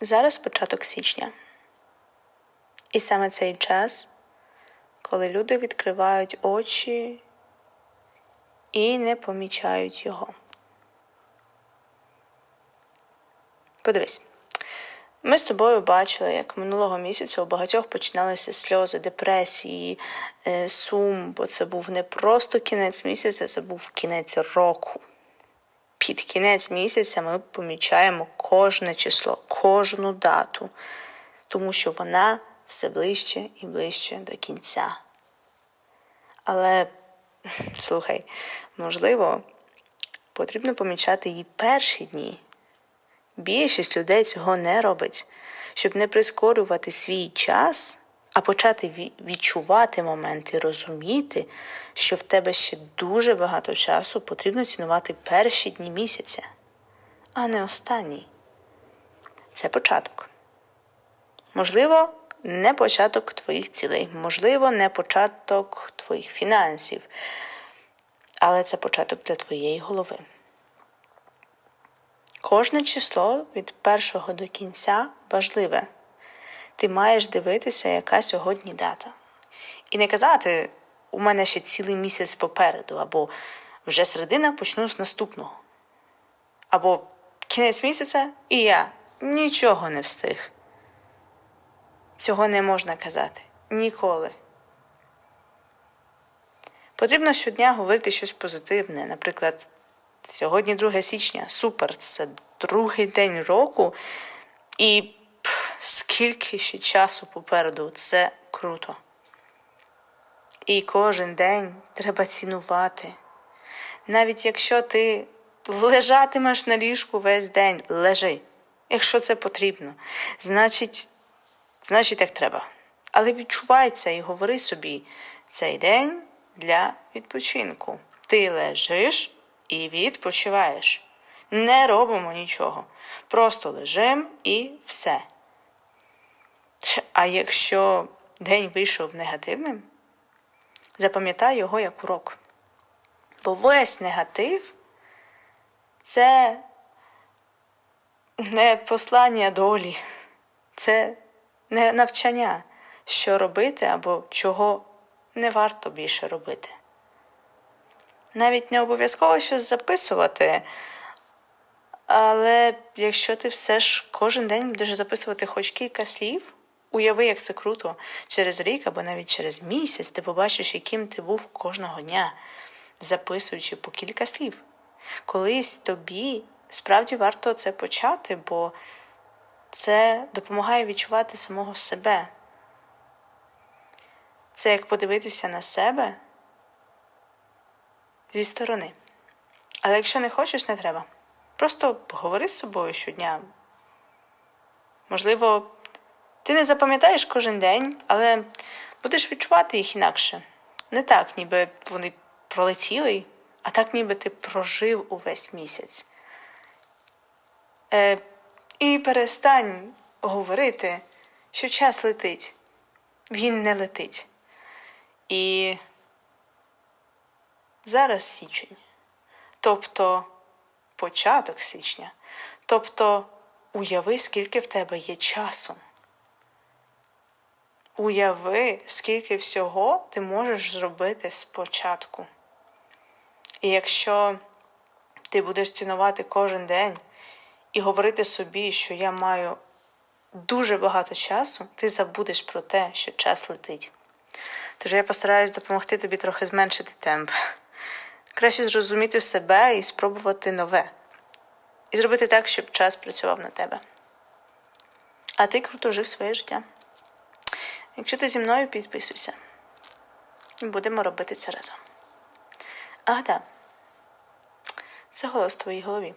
Зараз початок січня. І саме цей час, коли люди відкривають очі і не помічають його. Подивись. Ми з тобою бачили, як минулого місяця у багатьох починалися сльози, депресії, е, сум, бо це був не просто кінець місяця, це був кінець року. Під кінець місяця ми помічаємо кожне число, кожну дату, тому що вона все ближче і ближче до кінця. Але слухай, можливо, потрібно помічати її перші дні. Більшість людей цього не робить, щоб не прискорювати свій час, а почати відчувати момент і розуміти, що в тебе ще дуже багато часу потрібно цінувати перші дні місяця, а не останній. Це початок. Можливо, не початок твоїх цілей, можливо, не початок твоїх фінансів, але це початок для твоєї голови. Кожне число від першого до кінця важливе. Ти маєш дивитися, яка сьогодні дата. І не казати, у мене ще цілий місяць попереду, або вже середина почну з наступного. Або кінець місяця і я нічого не встиг. Цього не можна казати ніколи. Потрібно щодня говорити щось позитивне. Наприклад, сьогодні 2 січня, супер, це другий день року, і скільки ще часу попереду, це круто. І кожен день треба цінувати. Навіть якщо ти лежатимеш на ліжку весь день, лежи. Якщо це потрібно, значить, значить так треба. Але відчувай це і говори собі, цей день для відпочинку. Ти лежиш і відпочиваєш. Не робимо нічого. Просто лежим і все. А якщо день вийшов негативним, запам'ятай його як урок. Бо весь негатив це не послання долі, це не навчання, що робити або чого не варто більше робити. Навіть не обов'язково щось записувати, але якщо ти все ж кожен день будеш записувати хоч кілька слів, уяви, як це круто, через рік або навіть через місяць ти побачиш, яким ти був кожного дня, записуючи по кілька слів. Колись тобі справді варто це почати, бо це допомагає відчувати самого себе. Це як подивитися на себе зі сторони. Але якщо не хочеш, не треба. Просто поговори з собою щодня. Можливо, ти не запам'ятаєш кожен день, але будеш відчувати їх інакше. Не так, ніби вони пролетіли, а так, ніби ти прожив увесь місяць. Е, і перестань говорити, що час летить. Він не летить. І зараз січень, тобто початок січня. Тобто уяви, скільки в тебе є часу. Уяви, скільки всього ти можеш зробити спочатку. І якщо ти будеш цінувати кожен день і говорити собі, що я маю дуже багато часу, ти забудеш про те, що час летить. Тож я постараюсь допомогти тобі трохи зменшити темп. Краще зрозуміти себе і спробувати нове. І зробити так, щоб час працював на тебе. А ти круто жив своє життя. Якщо ти зі мною підписуйся, будемо робити це разом. Ах. Це голос в твоїй голові.